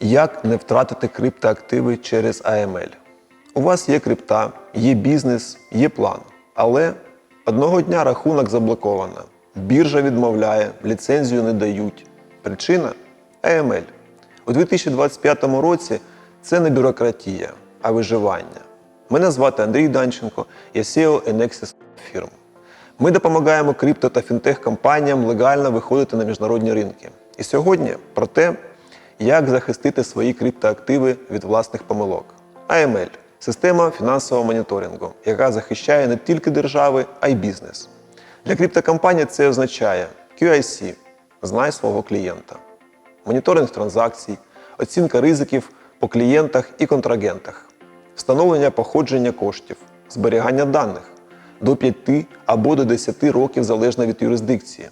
Як не втратити криптоактиви через AML? У вас є крипта, є бізнес, є план. Але одного дня рахунок заблоковано. Біржа відмовляє, ліцензію не дають. Причина AML. У 2025 році це не бюрократія, а виживання. Мене звати Андрій Данченко, я CEO Enexis фірм. Ми допомагаємо крипто та фінтех компаніям легально виходити на міжнародні ринки. І сьогодні про те, як захистити свої криптоактиви від власних помилок. AML – система фінансового моніторингу, яка захищає не тільки держави, а й бізнес. Для криптокомпаній це означає QIC – знай свого клієнта, моніторинг транзакцій, оцінка ризиків по клієнтах і контрагентах, встановлення походження коштів, зберігання даних до 5 або до 10 років залежно від юрисдикції.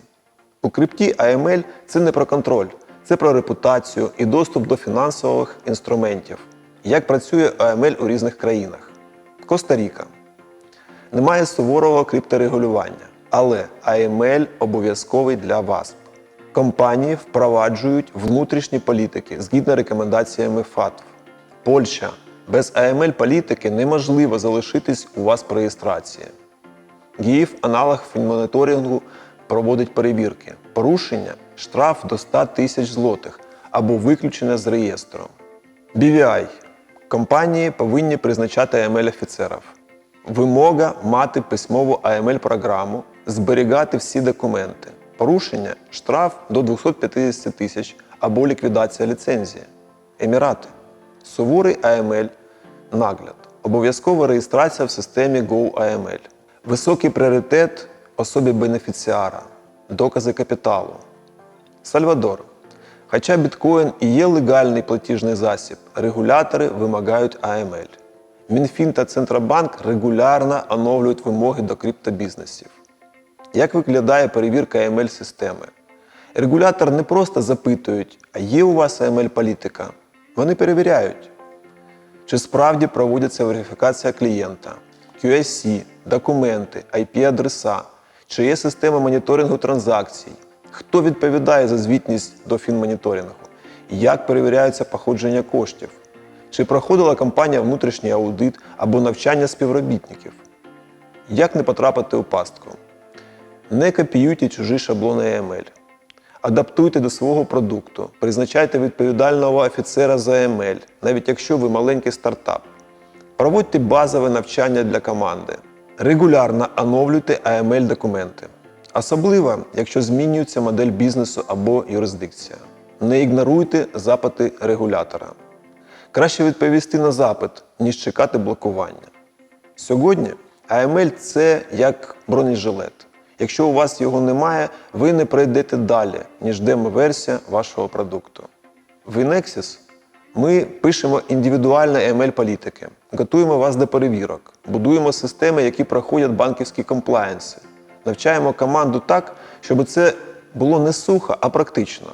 У крипті AML це не про контроль, це про репутацію і доступ до фінансових інструментів. Як працює AML у різних країнах? Коста-Ріка. Немає суворого крипторегулювання, але AML обов'язковий для вас. Компанії впроваджують внутрішні політики згідно рекомендаціями ФАТФ. Польща. Без AML політики неможливо залишитись у вас при реєстрації. ГІФ аналог фінмоніторингу проводить перевірки. Порушення штраф до 100 тисяч злотих або виключення з реєстру. BVI. Компанії повинні призначати AML-офіцерів. Вимога мати письмову AML-програму, зберігати всі документи. Порушення штраф до 250 тисяч або ліквідація ліцензії. Емірати. Суворий AML нагляд. Обов'язкова реєстрація в системі GoAML. Високий пріоритет особі бенефіціара. Докази капіталу. Сальвадор. Хоча біткоін і є легальний платіжний засіб, регулятори вимагають AML. Мінфін та Центробанк регулярно оновлюють вимоги до криптобізнесів. Як виглядає перевірка AML системи? Регулятор не просто запитують, а є у вас AML політика? Вони перевіряють, чи справді проводиться верифікація клієнта, QSC, документи, IP-адреса, чи є система моніторингу транзакцій, хто відповідає за звітність до фінмоніторингу, як перевіряється походження коштів, чи проходила компанія внутрішній аудит або навчання співробітників, як не потрапити у пастку. Не копіюйте чужі шаблони AML. Адаптуйте до свого продукту, призначайте відповідального офіцера за AML, навіть якщо ви маленький стартап. Проводьте базове навчання для команди. Регулярно оновлюйте AML-документи. Особливо, якщо змінюється модель бізнесу або юрисдикція. Не ігноруйте запити регулятора. Краще відповісти на запит, ніж чекати блокування. Сьогодні AML це як бронежилет. Якщо у вас його немає, ви не пройдете далі, ніж демо-версія вашого продукту. В Inexis ми пишемо індивідуальні ml політики, готуємо вас до перевірок, будуємо системи, які проходять банківські комплаєнси, навчаємо команду так, щоб це було не сухо, а практично.